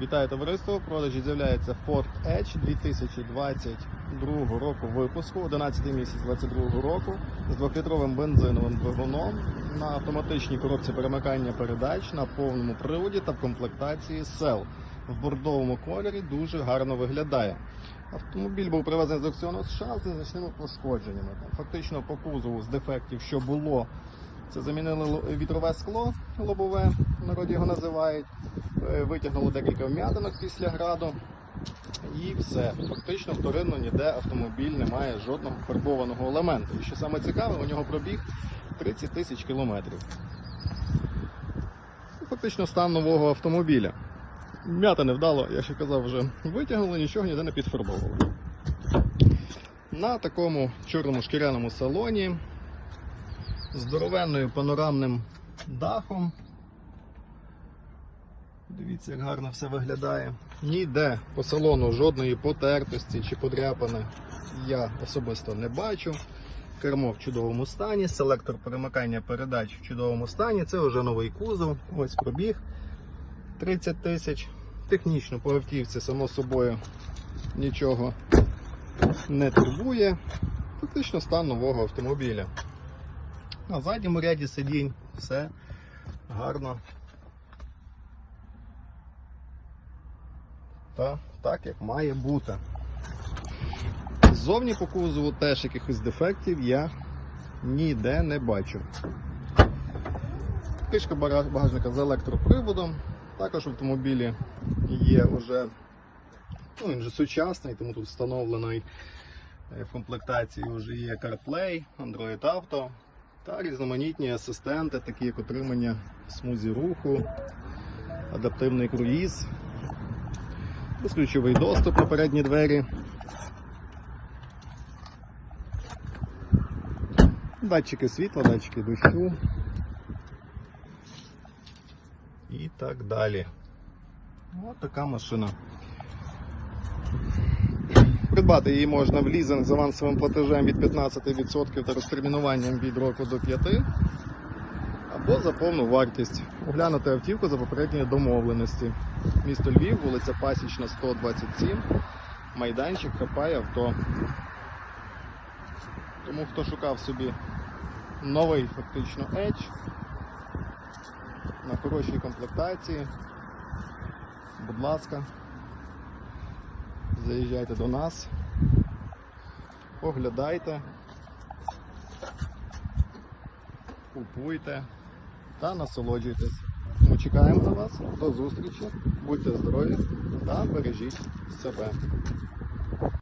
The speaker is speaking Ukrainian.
Вітаю товариство! В продажі з'являється Ford Edge 2022 року випуску, 11 місяць 2022 року з 2-літровим бензиновим двигуном на автоматичній коробці перемикання передач на повному приводі та в комплектації SEL. В бордовому кольорі дуже гарно виглядає. Автомобіль був привезений з аукціону США з незначними пошкодженнями. Фактично по кузову з дефектів, що було, це замінили вітрове скло лобове, в народі його називають. Е, Витягнуло декілька вм'ятинок після граду. І все. Фактично вторинно ніде автомобіль не має жодного фарбованого елементу. І що саме цікаве, у нього пробіг 30 тисяч кілометрів. Фактично стан нового автомобіля. М'ята невдало, я ще казав, вже витягнули, нічого ніде не підфарбовували. На такому чорному шкіряному салоні здоровенною панорамним дахом. Дивіться, як гарно все виглядає. Ніде по салону жодної потертості чи подряпини я особисто не бачу. Кермо в чудовому стані, селектор перемикання передач в чудовому стані. Це вже новий кузов. Ось пробіг 30 тисяч. Технічно по автівці, само собою, нічого не турбує. Фактично стан нового автомобіля. На задньому ряді сидінь все гарно. Та так, як має бути. Ззовні по кузову теж якихось дефектів я ніде не бачу. Кришка багажника з електроприводом. Також в автомобілі є вже, ну він вже сучасний, тому тут встановлений е, в комплектації вже є CarPlay, Android Auto та різноманітні асистенти, такі як отримання смузі руху, адаптивний круїз, безключовий доступ на передні двері. Датчики світла, датчики дощу і так далі. Ось така машина. Придбати її можна в лізинг з авансовим платежем від 15% та розтермінуванням від року до 5%, або за повну вартість. Оглянути автівку за попередньої домовленості. Місто Львів, вулиця Пасічна, 127, майданчик хапає авто. Тому хто шукав собі новий фактично Edge на хорошій комплектації, будь ласка, заїжджайте до нас, оглядайте, купуйте та насолоджуйтесь. Ми чекаємо на вас. До зустрічі, будьте здорові та бережіть себе.